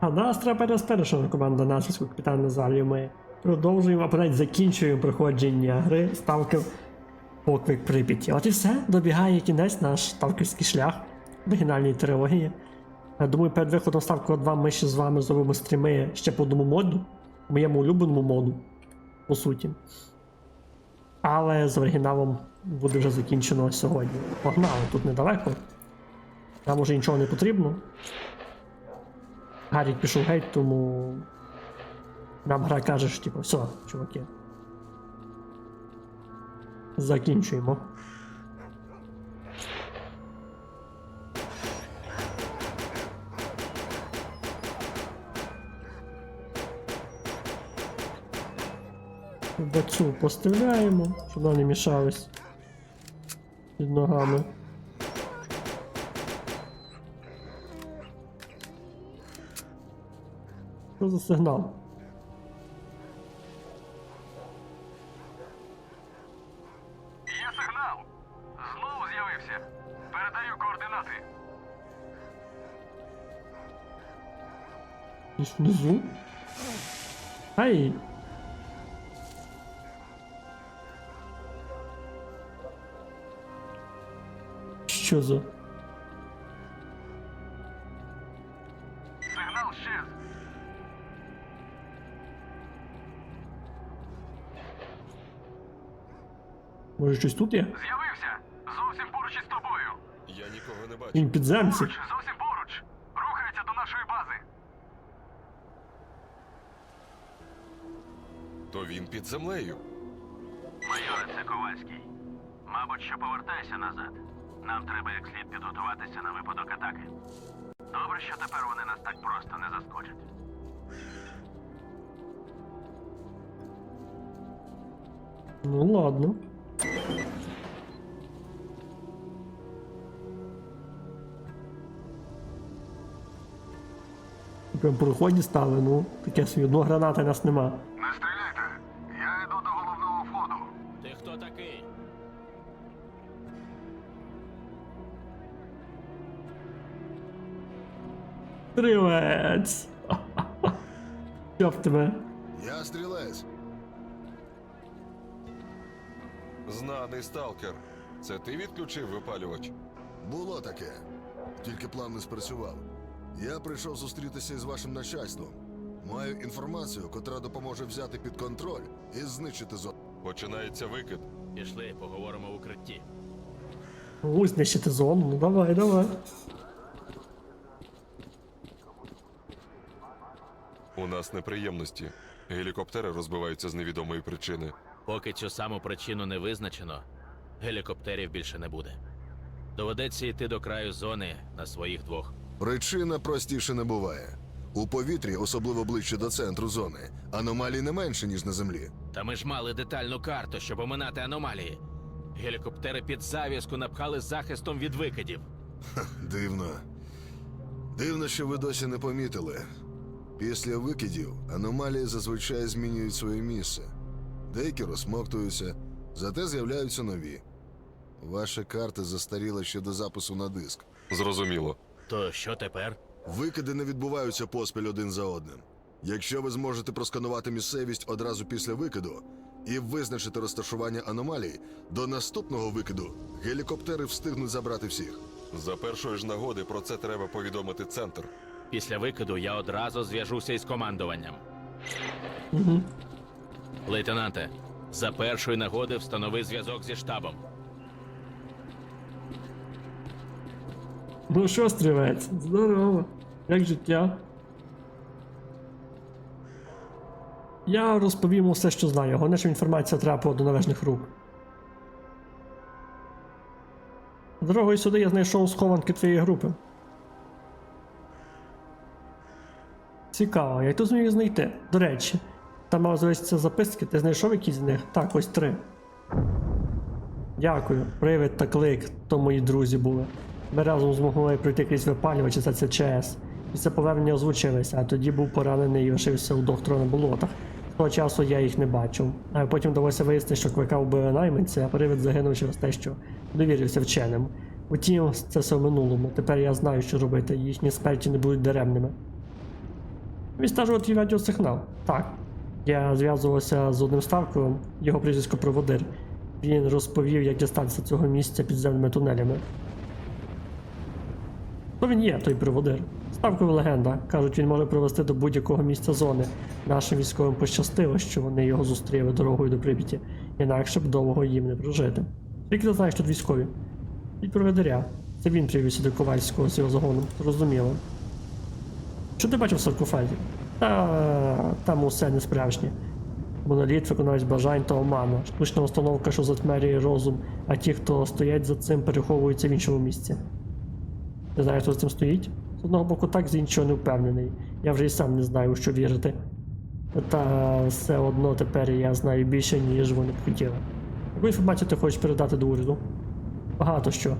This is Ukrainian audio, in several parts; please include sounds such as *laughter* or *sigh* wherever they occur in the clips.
А нас треба переспершена команда натиску капітан Назарів. Ми продовжуємо, або навіть закінчуємо проходження гри ставки Поклик Прип'яті. От і все, добігає кінець наш ставківський шлях оригінальної трилогії. Я думаю, перед виходом ставку 2 ми ще з вами зробимо стріми ще по одному моду, моєму улюбленому моду, по суті. Але з оригіналом буде вже закінчено сьогодні. Погнали, тут недалеко. Нам уже нічого не потрібно. Гарік пішов геть, тому нам гра каже, що типу, все, чуваки. Закінчуємо. Бацю поставляємо, щоб вона не мішалась під ногами. За сигнал? Є сигнал. Знову з'явився. Передаю координати. Десь внизу? Ай! Що за? Може щось тут є? З'явився. Зовсім поруч із тобою. Я нікого не бачу. Він підземці. Поруч, зовсім поруч. Рухається до нашої бази. То він під землею. Майоре, це Ковальський. Мабуть, що повертайся назад. Нам треба як слід підготуватися на випадок атаки. Добре, що тепер вони нас так просто не заскочать. Ну ладно. Прям проході стали, ну, таке собі, одного гранати нас нема. Не стріляйте. Я йду до головного входу. Ти хто такий? Стрілець! *laughs* Що в тебе? Я стрілець. Знаний сталкер. Це ти відключив випалювач? Було таке. Тільки план не спрацював. Я прийшов зустрітися із вашим начальством. Маю інформацію, котра допоможе взяти під контроль і знищити зону. Починається викид. Пішли, поговоримо в укритті. У, знищити зону, ну давай, давай. У нас неприємності. Гелікоптери розбиваються з невідомої причини. Поки цю саму причину не визначено, гелікоптерів більше не буде. Доведеться йти до краю зони на своїх двох. Причина простіше не буває. У повітрі, особливо ближче до центру зони, аномалій не менше, ніж на землі. Та ми ж мали детальну карту, щоб оминати аномалії. Гелікоптери під зав'язку напхали захистом від викидів. Дивно. Дивно, що ви досі не помітили. Після викидів аномалії зазвичай змінюють своє місце. Деякі розсмоктуються, зате з'являються нові. Ваша карта застаріла ще до запису на диск. Зрозуміло. То що тепер? Викиди не відбуваються поспіль один за одним. Якщо ви зможете просканувати місцевість одразу після викиду і визначити розташування аномалій, до наступного викиду гелікоптери встигнуть забрати всіх. За першої ж нагоди про це треба повідомити центр. Після викиду я одразу зв'яжуся із командуванням. Угу. Лейтенанте, за першої нагоди встанови зв'язок зі штабом. Ну що, стрілець? Здорово. Як життя? Я розповім усе, що знаю. Головне, що інформація трапила до належних рук. Дорогою сюди я знайшов схованки твоєї групи. Цікаво, як ти зміг знайти? До речі, там мав залишитися записки, ти знайшов якісь з них? Так, ось три. Дякую. Привид та клик, то мої друзі були. Ми разом змогли пройти крізь випалювач за ЦЧС. Після повернення озвучилися, а тоді був поранений і лишився у доктора на болотах. З того часу я їх не бачив. А потім вдалося вияснити, що клика вбили найманці, а привид загинув через те, що довірився вченим. Утім, це все в минулому. Тепер я знаю, що робити. Їхні смерті не будуть даремними. Відстежувати радіосигнал. Так. Я зв'язувався з одним ставком, його прізвисько проводир. Він розповів, як дістатися цього місця підземними тунелями. То він є, той проводир. Ставкова легенда. Кажуть, він може привести до будь-якого місця зони. Нашим військовим пощастило, що вони його зустріли дорогою до Прип'яті, інакше б довго їм не прожити. Тільки ти знаєш тут військові. Від проведеря. Це він привів сюди Ковальського з його загоном. Зрозуміло. Що ти бачив в саркофагі? Та там усе не справжнє. Моноліт виконавець бажань та оману. Штучна установка, що затьмарює розум, а ті, хто стоять за цим, переховуються в іншому місці. Не знаю, хто за цим стоїть. З одного боку так, з іншого не впевнений. Я вже і сам не знаю, у що вірити. Та все одно тепер я знаю більше, ніж вони б хотіли. Яку інформацію ти хочеш передати до уряду? Багато що.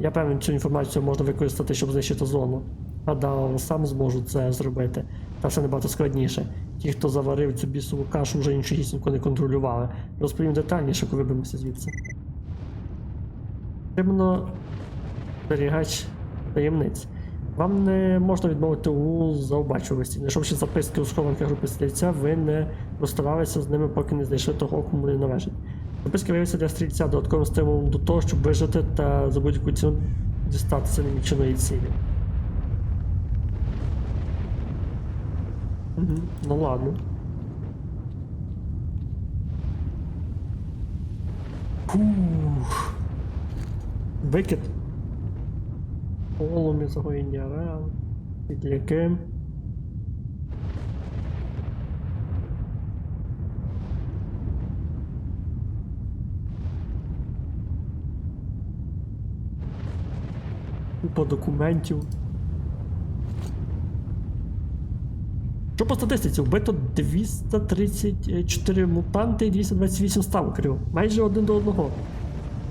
Я певен, цю інформацію можна використати, щоб знищити зону. Гадав, сам зможу це зробити. Та все набагато складніше. Ті, хто заварив цю бісову кашу, вже нічогісінько не контролювали. Розповім детальніше, коли виберемося звідси. Потрібно зберігач таємниць. Вам не можна відмовити у заобачувості. Знайшовши записки у схованках групи стрільця, ви не розставалися з ними, поки не знайшли того, кому вони належать. Записки виявилися для стрільця додатковим стимулом до того, щоб вижити та за будь-яку ціну дістатися неміченої цілі. Угу, ну ладно. Фух. Викид. Полум'я загоєння ран. Підляки. Купа документів. Що по статистиці? Вбито 234 мутанти і 228 сталкерів. Майже один до одного.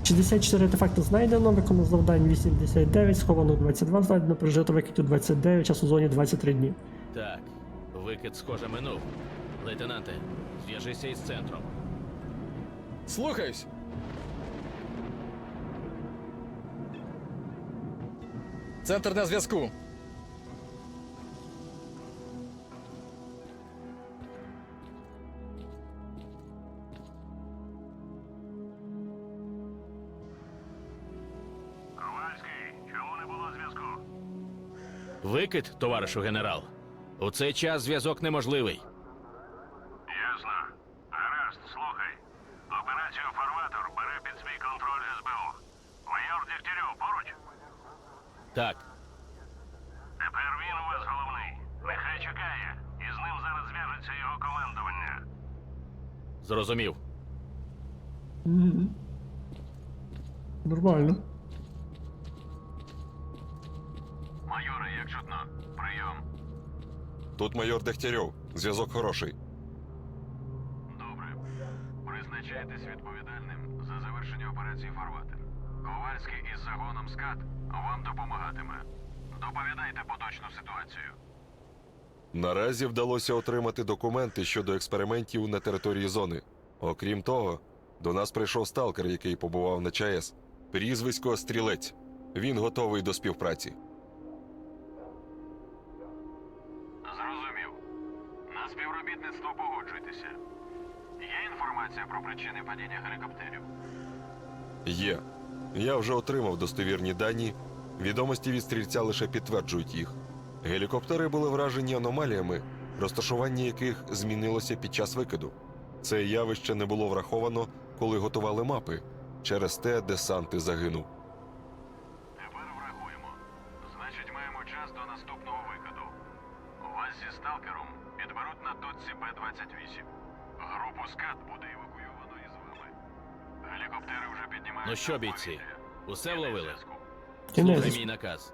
64 артефакти знайдено, виконано завдань 89, сховано 22 знайдено, прожито викидів 29, час у зоні 23 дні. Так, викид, схоже, минув. Лейтенанте, зв'яжися із центром. Слухаюсь. Центр на зв'язку. Викид, товаришу генерал. У цей час зв'язок неможливий. Ясно. Гаразд, слухай. Операцію Фарватор бере під свій контроль СБУ. Майор Дегтярьов поруч. Так, Тепер він у вас головний. Нехай чекає, і з ним зараз зв'яжеться його командування. зрозумів. Нормально. Майоре, як чутно? Прийом. Тут майор Дегтярьов. Зв'язок хороший. Добре. Призначайтесь відповідальним за завершення операції Фарватер. Ковальський із загоном СКАТ вам допомагатиме. Доповідайте поточну ситуацію. Наразі вдалося отримати документи щодо експериментів на території зони. Окрім того, до нас прийшов сталкер, який побував на ЧАЕС. Прізвисько Стрілець. Він готовий до співпраці. Інформація про причини падіння гелікоптерів? Є. Я вже отримав достовірні дані. Відомості від стрільця лише підтверджують їх. Гелікоптери були вражені аномаліями, розташування яких змінилося під час викиду. Це явище не було враховано, коли готували мапи. Через те десант і загинув. Тепер врахуємо. Значить, маємо час до наступного викиду. Вас зі сталкером підберуть на точці Б-28. Групу СКАТ буде евакуйовано із вами. Гелікоптери вже піднімають. Ну що, бійці, усе вловили? Слухай мій наказ.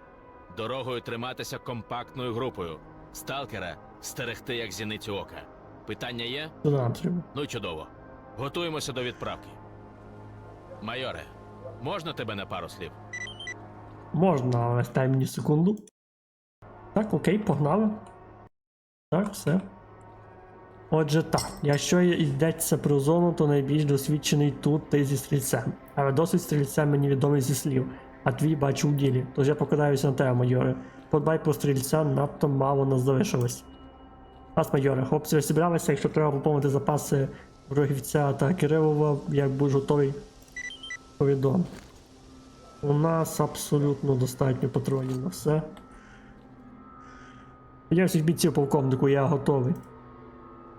Дорогою триматися компактною групою. Сталкера стерегти як зіницю ока. Питання є? Ну й чудово. Готуємося до відправки. Майоре, можна тебе на пару слів? Можна, але дай мені секунду. Так, окей, погнали. Так, все. Отже, так, якщо йдеться про зону, то найбільш досвідчений тут ти зі стрільцем. Але досвід стрільця мені відомий зі слів, а твій бачу в ділі, тож я покладаюся на тебе, майоре. Подбай про стрільця, надто мало нас залишилось. Нас майоре, хлопці розібралися, якщо треба поповнити запаси Рогівця та Кирилова, як будеш готовий, повідом. У нас абсолютно достатньо патронів на все. Я всіх бійців полковнику, я готовий.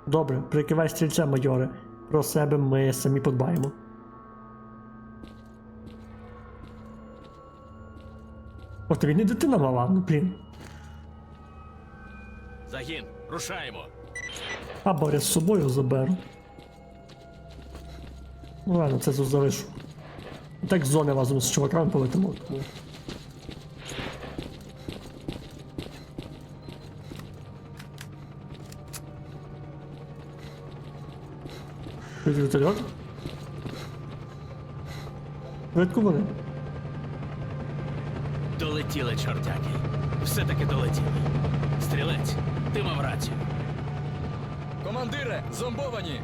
Добре, прикривай стрільця, майоре. Про себе ми самі подбаємо. О, тобі не дитина мала, ну блін. Загін, рушаємо. А Боря з собою заберу. Ну ладно, це залишу. Так з зони разом з чуваками полетимо. Тут вертольот? Швидко вони. Долетіли, чортяки. Все-таки долетіли. Стрілець, ти мав рацію. Командире, зомбовані!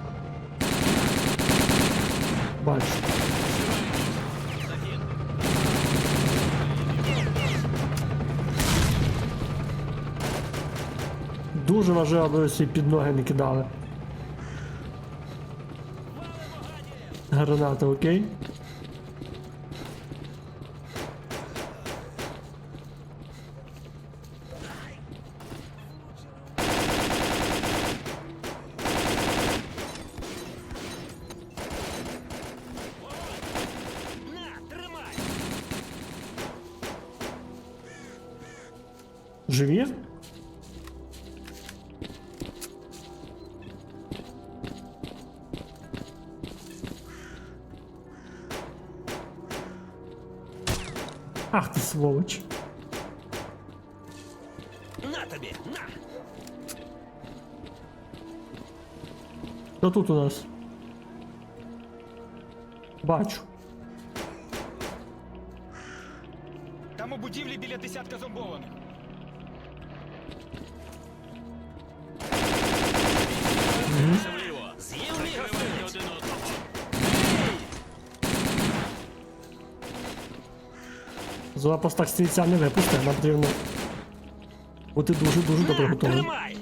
Бачу. Дуже важливо, аби всі під ноги не кидали. Граната, окей. На тобі, на! Що тут у нас? Бачу. Там у будівлі біля десятка зомбованих. З'їв мій запас стрільця не випусти, нам потрібно бути дуже-дуже добре тримай!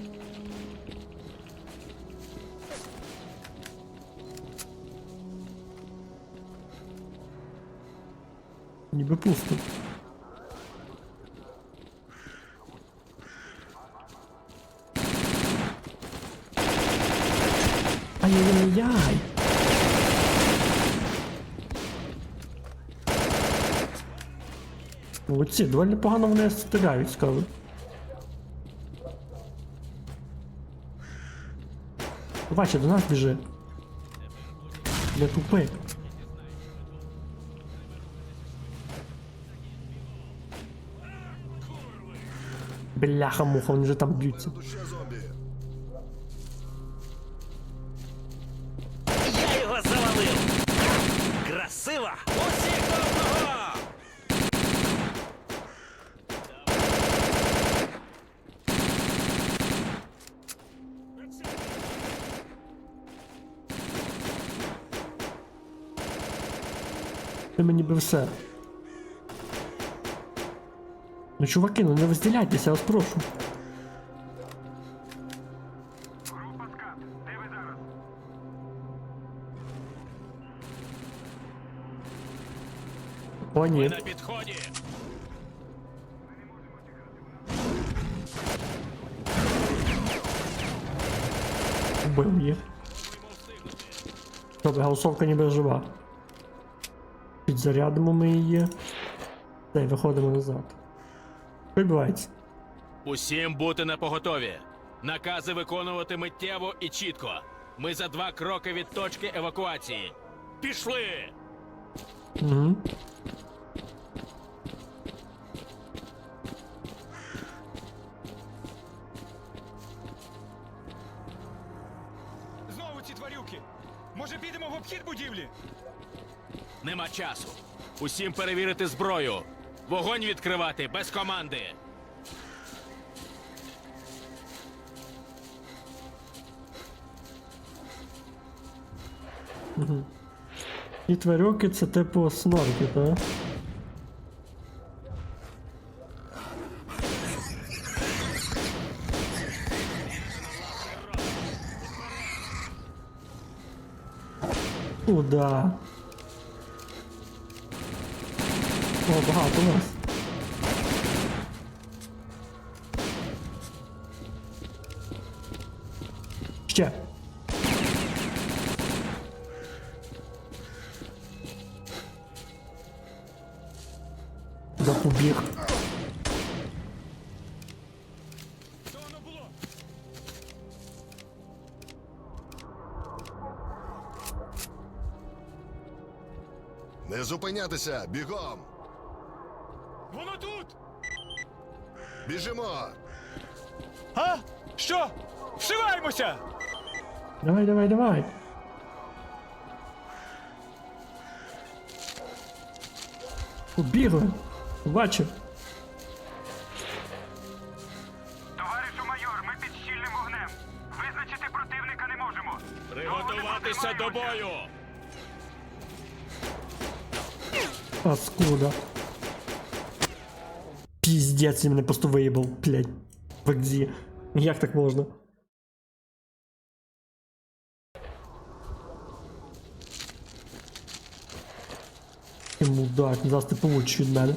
Ніби пусто. Ай-яй-яй-яй. Молодці, доволі непогано вони стріляють, скажу. Бачи, до нас біжи. Не тупи. Бляха-муха, вони вже там б'ються. Ти мені би все. Ну, чуваки, ну не розділяйтеся, я вас прошу. Група скат, де ви зараз? О, Ми ні. на підході. Убив їх. Добре, галсовка ніби жива. Підзарядимо ми її. Та й виходимо назад. Що відбувається? Усім бути на поготові. Накази виконувати миттєво і чітко. Ми за два кроки від точки евакуації. Пішли! Угу. Знову ці тварюки. Може підемо в обхід будівлі? Нема часу. Усім перевірити зброю. Вогонь відкривати без команди. І тварюки це типу снорки, так? Куда? О, багато нас. Ще. Запобіг. Не зупинятися! Бігом! Воно тут! Біжимо! А? Що? Вшиваємося! Давай, давай, давай. Побігли. Бачив. Товаришу майор, ми під щільним вогнем. Визначити противника не можемо. Приготуватися до бою! Паскуда. Піздець, він мене просто виїбав, блядь. Погоді. Як так можна? Ти мудак, зараз ти получиш від мене.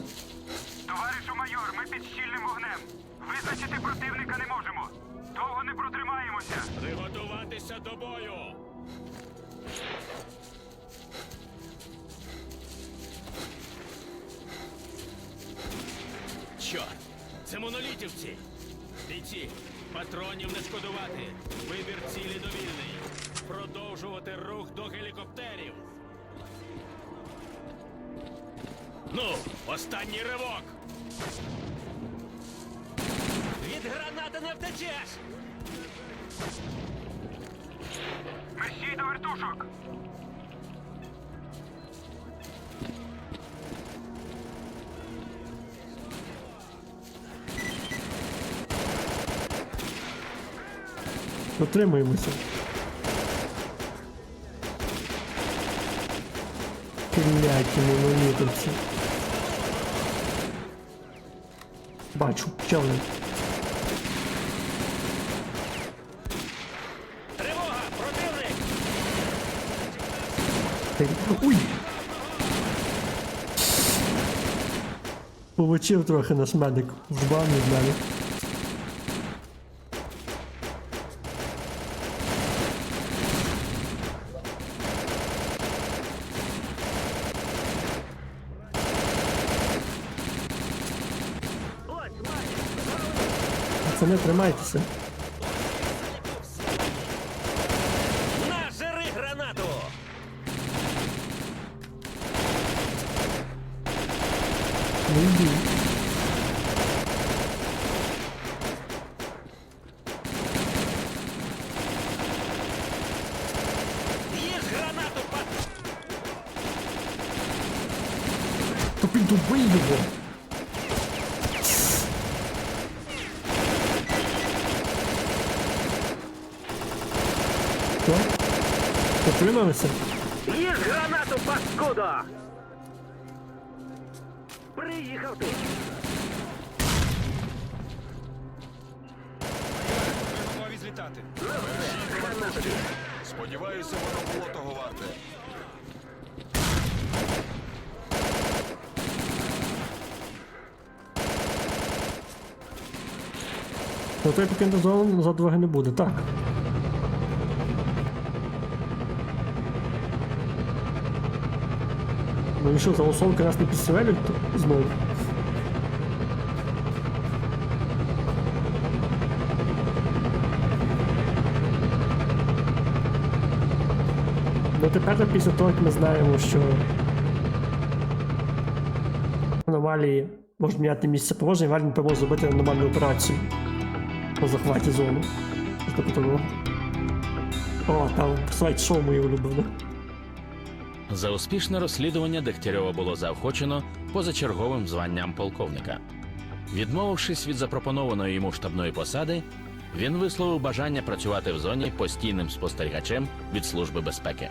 Товаришу майор, ми під щільним вогнем. Визначити противника не можемо. Довго не протримаємося. Приготуватися до бою! Це монолітівці! Бійці! Патронів не шкодувати! Вибір цілі довільний! Продовжувати рух до гелікоптерів! Ну, останній ривок! Від гранати не втечеш! Мерщій до вертушок. Дотримуємося. Кляті монолітовці. Бачу, що вони. Тривога! Противник! Ти- Уй! Получив трохи наш медик. Збав від мене. Пацани, тримайтеся. На, жири гранату! Не йди. Ну той покинути зону назад дороги не буде, так. Ну і що, за усолки нас не підстрелюють то знову? Ну тепер після того, як ми знаємо, що аномалії можуть міняти місце положення, Вальн може зробити аномальну операцію по захваті того. О, там слайд шоу моє улюблене. За успішне розслідування Дегтярьова було заохочено позачерговим званням полковника. Відмовившись від запропонованої йому штабної посади, він висловив бажання працювати в зоні постійним спостерігачем від Служби безпеки.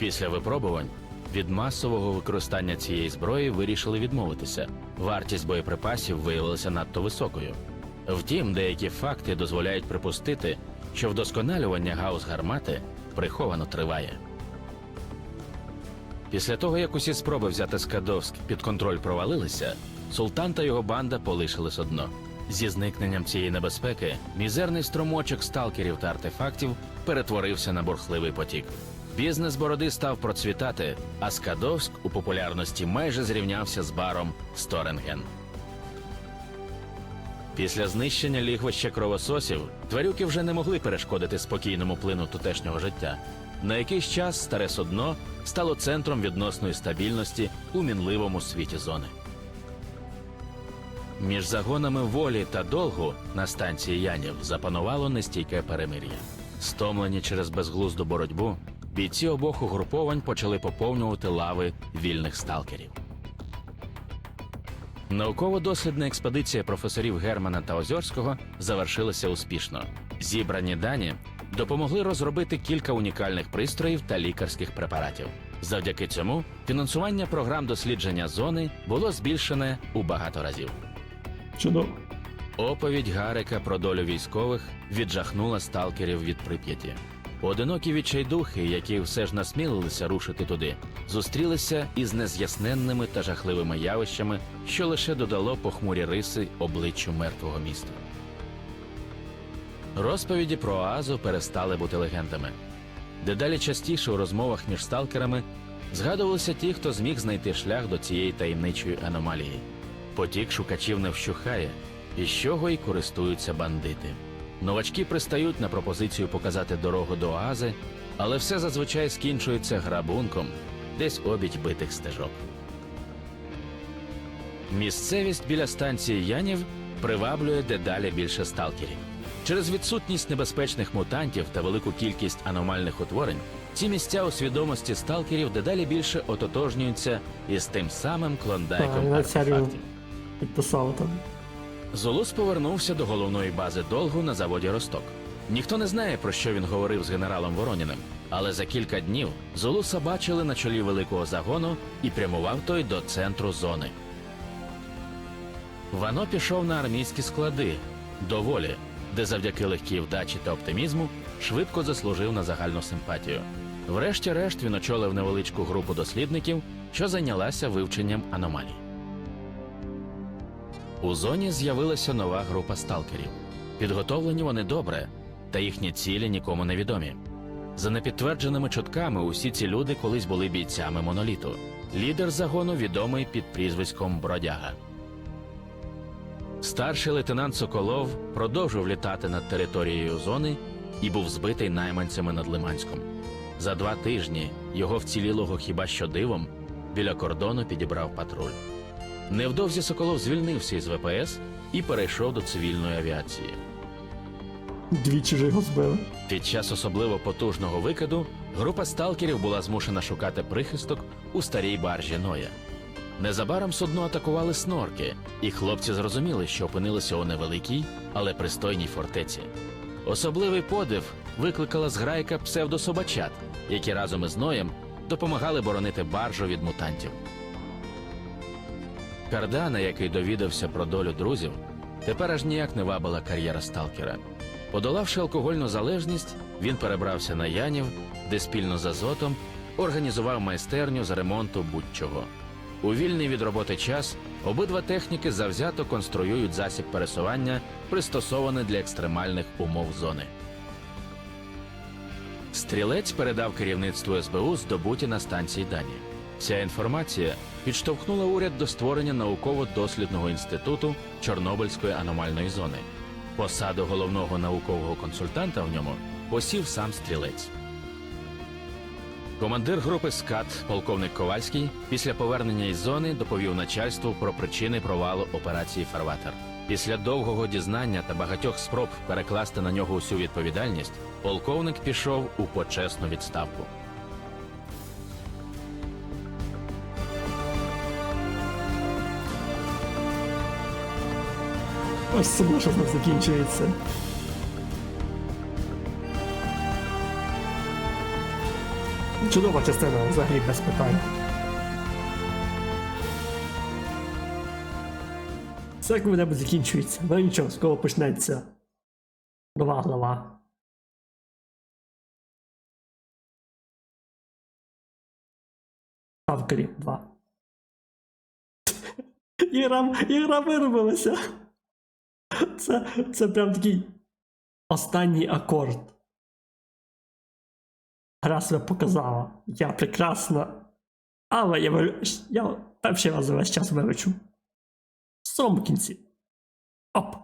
Після випробувань від масового використання цієї зброї вирішили відмовитися. Вартість боєприпасів виявилася надто високою. Втім, деякі факти дозволяють припустити, що вдосконалювання гаус гармати приховано триває. Після того, як усі спроби взяти Скадовськ під контроль провалилися, султан та його банда полишились одно. Зі зникненням цієї небезпеки мізерний струмочок сталкерів та артефактів перетворився на бурхливий потік. Бізнес бороди став процвітати, а Скадовськ у популярності майже зрівнявся з баром Сторенген. Після знищення лігвища кровососів тварюки вже не могли перешкодити спокійному плину тутешнього життя. На якийсь час старе судно стало центром відносної стабільності у мінливому світі зони. Між загонами волі та долгу на станції Янів запанувало нестійке перемир'я. Стомлені через безглузду боротьбу, бійці обох угруповань почали поповнювати лави вільних сталкерів. Науково-дослідна експедиція професорів Германа та Озьорського завершилася успішно. Зібрані дані допомогли розробити кілька унікальних пристроїв та лікарських препаратів. Завдяки цьому фінансування програм дослідження зони було збільшене у багато разів. Чудово. Оповідь Гарика про долю військових віджахнула сталкерів від прип'яті. Одинокі відчайдухи, які все ж насмілилися рушити туди, зустрілися із нез'ясненними та жахливими явищами, що лише додало похмурі риси обличчю мертвого міста. Розповіді про Оазу перестали бути легендами. Дедалі частіше у розмовах між сталкерами згадувалися ті, хто зміг знайти шлях до цієї таємничої аномалії. Потік шукачів не вщухає, і з чого й користуються бандити. Новачки пристають на пропозицію показати дорогу до Оази, але все зазвичай скінчується грабунком, десь обіч битих стежок. Місцевість біля станції Янів приваблює дедалі більше сталкерів. Через відсутність небезпечних мутантів та велику кількість аномальних утворень ці місця у свідомості сталкерів дедалі більше ототожнюються із тим самим клондайком я навіть підписав там. Золус повернувся до головної бази Долгу на заводі Росток. Ніхто не знає, про що він говорив з генералом Вороніним, але за кілька днів Золуса бачили на чолі великого загону і прямував той до центру зони. Вано пішов на армійські склади до волі, де завдяки легкій вдачі та оптимізму швидко заслужив на загальну симпатію. Врешті-решт він очолив невеличку групу дослідників, що зайнялася вивченням аномалій. У зоні з'явилася нова група сталкерів. Підготовлені вони добре, та їхні цілі нікому не відомі. За непідтвердженими чутками, усі ці люди колись були бійцями моноліту. Лідер загону відомий під прізвиськом Бродяга. Старший лейтенант Соколов продовжив літати над територією зони і був збитий найманцями над Лиманськом. За два тижні його вцілілого хіба що дивом біля кордону підібрав патруль. Невдовзі Соколов звільнився із ВПС і перейшов до цивільної авіації. Двічі ж його збили. Під час особливо потужного викиду група сталкерів була змушена шукати прихисток у старій баржі Ноя. Незабаром судно атакували снорки, і хлопці зрозуміли, що опинилися у невеликій, але пристойній фортеці. Особливий подив викликала зграйка псевдособачат, які разом із Ноєм допомагали боронити баржу від мутантів. Кардана, який довідався про долю друзів, тепер аж ніяк не вабила кар'єра сталкера. Подолавши алкогольну залежність, він перебрався на Янів, де спільно з Азотом організував майстерню з ремонту будь-чого. У вільний від роботи час обидва техніки завзято конструюють засіб пересування, пристосований для екстремальних умов зони. Стрілець передав керівництву СБУ здобуті на станції дані. Ця інформація підштовхнула уряд до створення науково-дослідного інституту Чорнобильської аномальної зони. Посаду головного наукового консультанта в ньому посів сам стрілець. Командир групи СКАТ, полковник Ковальський, після повернення із зони доповів начальству про причини провалу операції Фарватер. Після довгого дізнання та багатьох спроб перекласти на нього усю відповідальність, полковник пішов у почесну відставку. Ось сумно, що знов закінчується. Чудова частина взагалі без питань. Все коли-небудь закінчується. Ну нічого, скоро почнеться нова глава. Ставкарі 2. *laughs* Ігра, ігра виробилася. Це, це прям такий останній акорд. Гра себе показала. Я прекрасна. Але я, вив- я перший раз за весь час вивчу. В самому кінці. Оп!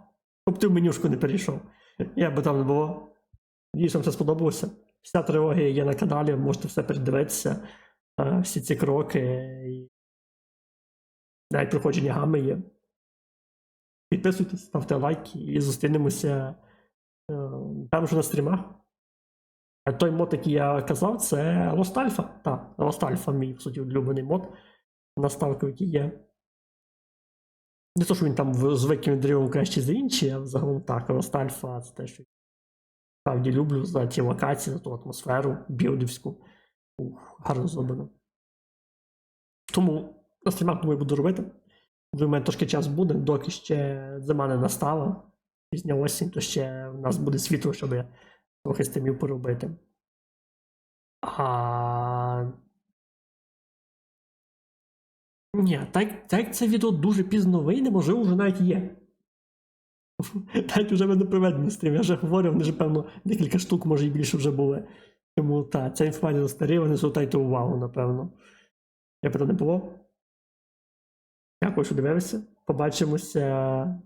Щоб ти в менюшку не перейшов. Я би там не було. Надіюсь, вам це сподобалося. Вся трилогія є на каналі, можете все передивитися. Е, Всі ці кроки. Навіть проходження гами є. Підписуйтесь, ставте лайки і зустрінемося. е, Певно, що на стрімах. А той мод, який я казав, це Lost Alpha. Так, Lost Alpha мій, в суті, улюблений мод. Наставки, який є. Не то, що він там з виким дрівом краще за інші, а загалом так, Lost Alpha це те, що я справді люблю за ті локації, за ту атмосферу білдівську. Ух, гарно зроблено. Тому на стрімах думаю, буду робити. У мене трошки час буде, доки ще зима не настала. Пізня осінь, то ще в нас буде світло, щоб трохи стрімів поробити. А... Ні, так, так це відео дуже пізно вийде, можливо, вже навіть є. *laughs* Навіть вже мене проведений стрім. Я вже говорю, вони вже, певно, декілька штук, може і більше вже були. Тому так, ця інформація застаріла, не звертайте увагу, напевно. Я питання не було. Дякую, що дивилися. Побачимося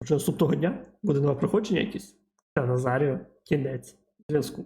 вже наступного дня. Буде нове проходження якесь. Та Назаріо, кінець зв'язку.